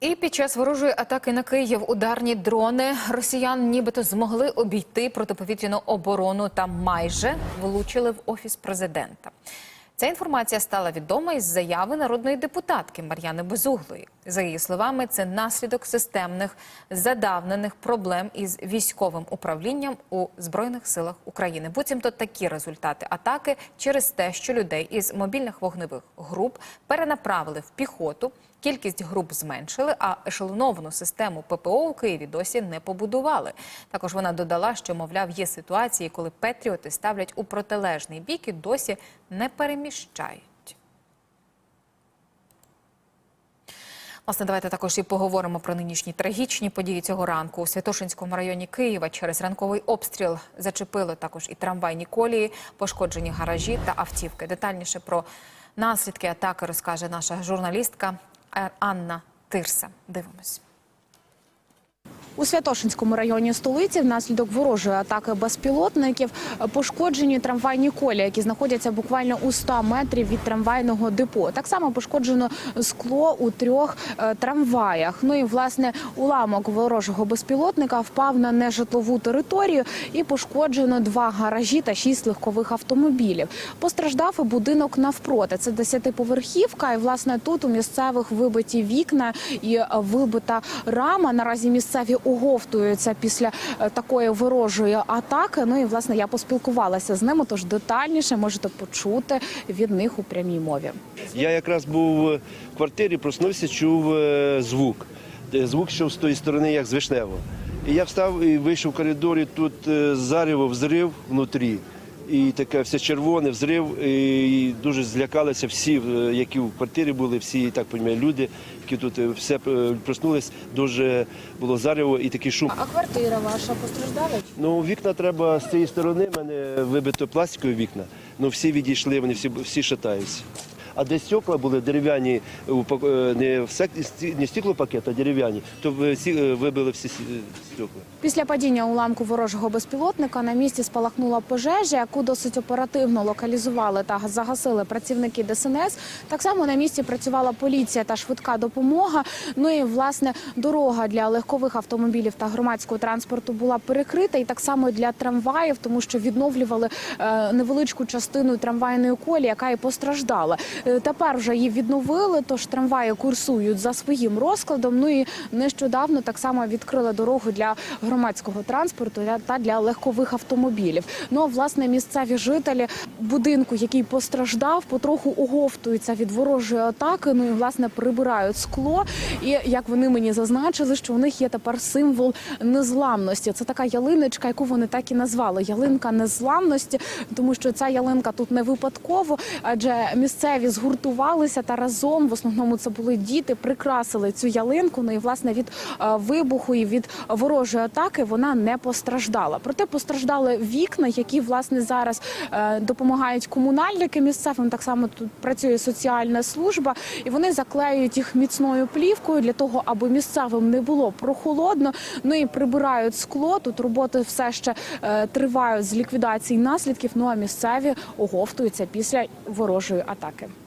І під час ворожої атаки на Київ ударні дрони росіян нібито змогли обійти протиповітряну оборону та майже влучили в офіс президента. Ця інформація стала відома із заяви народної депутатки Мар'яни Безуглої. За її словами, це наслідок системних задавнених проблем із військовим управлінням у збройних силах України. Буцімто такі результати атаки через те, що людей із мобільних вогневих груп перенаправили в піхоту. Кількість груп зменшили, а ешелоновану систему ППО у Києві досі не побудували. Також вона додала, що, мовляв, є ситуації, коли патріоти ставлять у протилежний бік і досі не переміщають. Власне, давайте також і поговоримо про нинішні трагічні події цього ранку. У Святошинському районі Києва через ранковий обстріл зачепили також і трамвайні колії, пошкоджені гаражі та автівки. Детальніше про наслідки атаки розкаже наша журналістка Е, Анна Тирса. Дивимось. У Святошинському районі столиці внаслідок ворожої атаки безпілотників пошкоджені трамвайні колії, які знаходяться буквально у 100 метрів від трамвайного депо. Так само пошкоджено скло у трьох е, трамваях. Ну і власне уламок ворожого безпілотника впав на нежитлову територію і пошкоджено два гаражі та шість легкових автомобілів. Постраждав і будинок навпроти. Це десятиповерхівка. І власне тут у місцевих вибиті вікна і е, вибита рама. Наразі місцеві оговтуються після е, такої ворожої атаки. Ну і власне я поспілкувалася з ними. Тож детальніше можете почути від них у прямій мові. Я якраз був в квартирі, проснувся, чув е, звук. Е, Звук йшов з тої сторони, як з Вишнево. І я встав і вийшов в коридорі, тут зарево, взрив внутрі. І таке все червоне, взрив, і дуже злякалися всі, е, які в квартирі були, всі, так розумію, люди, які тут е, все е, проснулись, дуже було зарево і такий шум. А квартира ваша постраждала? Ну, вікна треба з цієї сторони, в мене вибито пластикові вікна. Ну всі відійшли, вони всі, всі шатаються. А де стекла були дерев'яні, е, не, не стеклопакет, а дерев'яні, то е, вибили всі стекла. Після падіння уламку ворожого безпілотника на місці спалахнула пожежа, яку досить оперативно локалізували та загасили працівники ДСНС. Так само на місці працювала поліція та швидка допомога. Ну і власне дорога для легкових автомобілів та громадського транспорту була перекрита, і так само для трамваїв, тому що відновлювали е, невеличку частину трамвайної колії, яка і постраждала. Е, Тепер вже її відновили, тож трамваї курсують за своїм розкладом. Ну і нещодавно так само відкрили дорогу для громадського транспорту та для легкових автомобілів. Ну власне місцеві жителі будинку, який постраждав, потроху оговтуються від ворожої атаки. Ну і власне прибирають скло. І як вони мені зазначили, що у них є тепер символ незламності. Це така ялиночка, яку вони так і назвали ялинка незламності, тому що ця ялинка тут не випадково, адже місцеві згуртувалися та разом в основному це були діти, прикрасили цю ялинку. Ну і власне від е, вибуху і від ворожої атаки вона не постраждала. Проте постраждали вікна, які власне зараз е, допомагають комунальники місцевим. Так само тут працює соціальна служба, і вони заклеюють їх міцною плівкою для того, аби місцевим не було прохолодно. Ну і прибирають скло. Тут роботи все ще е, тривають з ліквідації наслідків. Ну а місцеві оговтуються після ворожої атаки.